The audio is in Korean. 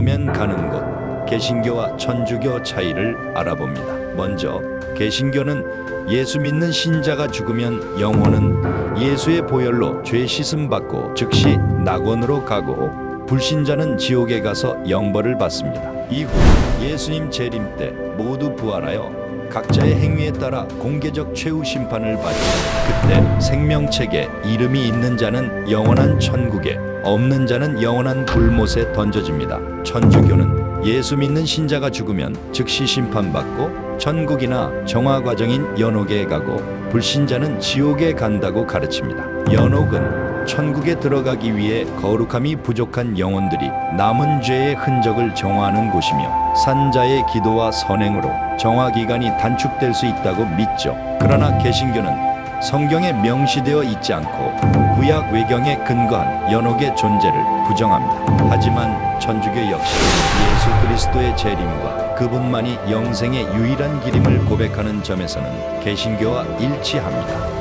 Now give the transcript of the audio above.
죽으면 가는 곳 개신교와 천주교 차이를 알아봅니다. 먼저 개신교는 예수 믿는 신자가 죽으면 영혼은 예수의 보혈로 죄 씻음 받고 즉시 낙원으로 가고 불신자는 지옥에 가서 영벌을 받습니다. 이후 예수님 재림 때 모두 부활하여 각자의 행위에 따라 공개적 최후 심판을 받죠. 그때 생명책에 이름이 있는 자는 영원한 천국에 없는 자는 영원한 불못에 던져집니다. 천주교는 예수 믿는 신자가 죽으면 즉시 심판받고 천국이나 정화 과정인 연옥에 가고 불신자는 지옥에 간다고 가르칩니다. 연옥은 천국에 들어가기 위해 거룩함이 부족한 영혼들이 남은 죄의 흔적을 정화하는 곳이며 산자의 기도와 선행으로 정화 기간이 단축될 수 있다고 믿죠. 그러나 개신교는 성경에 명시되어 있지 않고 구약 외경에 근거한 연옥의 존재를 부정합니다. 하지만 천주교 역시 예수 그리스도의 재림과 그분만이 영생의 유일한 길임을 고백하는 점에서는 개신교와 일치합니다.